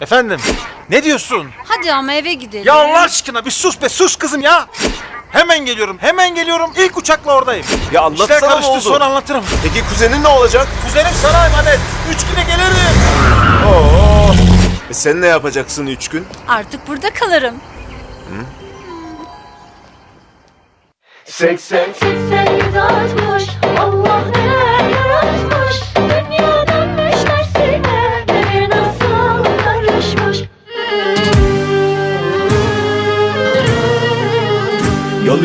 Efendim? Ne diyorsun? Hadi ama eve gidelim. Ya Allah aşkına bir sus be sus kızım ya. Hemen geliyorum, hemen geliyorum. İlk uçakla oradayım. Ya anlatsana İşler karıştı, ne oldu? sonra anlatırım. Peki kuzenin ne olacak? Kuzenim sana emanet. Üç güne gelirim. Oo. E sen ne yapacaksın üç gün? Artık burada kalırım. 80 84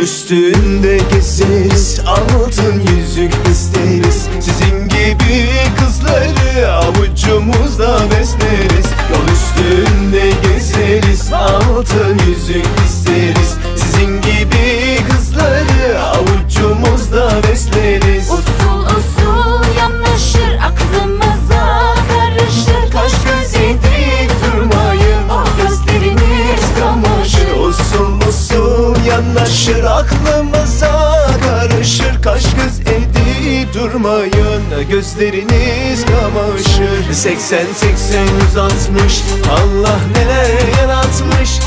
üstünde gezeriz Altın yüzük isteriz. Sizin gibi kızları Avucumuzda besleriz yanaşır Aklımıza karışır. Kaş göz edip durmayın Gözleriniz kamaşır. 80 80 160 Allah neler yaratmış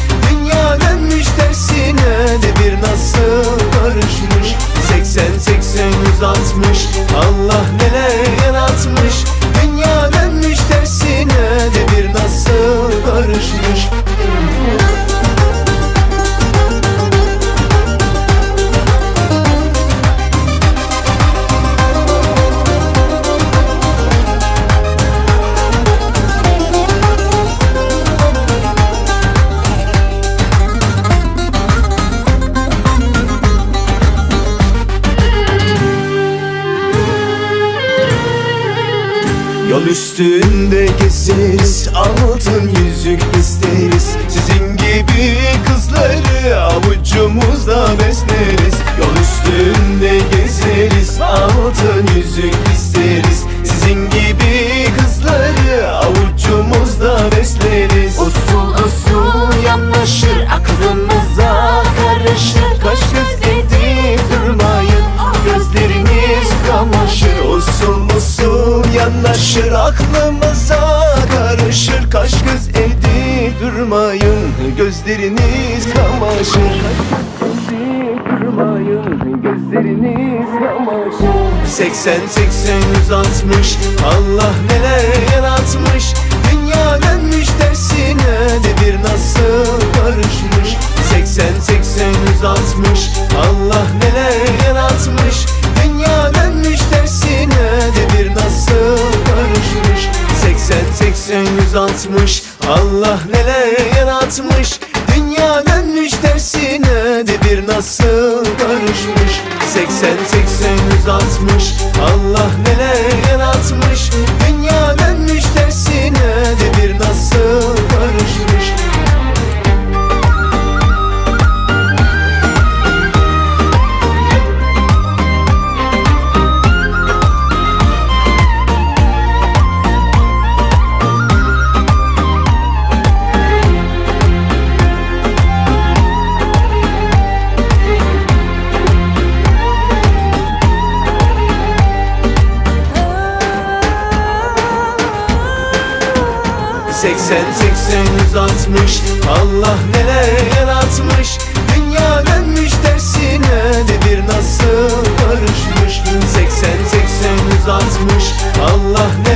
Yol üstünde gezeriz Altın yüzük isteriz. Sizin gibi kızları Avucumuzda yanaşır Aklımıza karışır. Kaş göz edip durmayın Gözleriniz kamaşır. Durmayın Gözleriniz kamaşır 80 80 160 Allah neler yaratmış Allah neler yaratmış Dünya dönmüş tersine Devir nasıl karışmış. 80 80 160 Allah neler yaratmış Dünya dönmüş tersine Devir nasıl karışmış Seksen seksen yüz altmış Allah neler yaratmış. Dünya dönmüş tersine Devir nasıl karışmış Seksen seksen yüz altmış Allah neler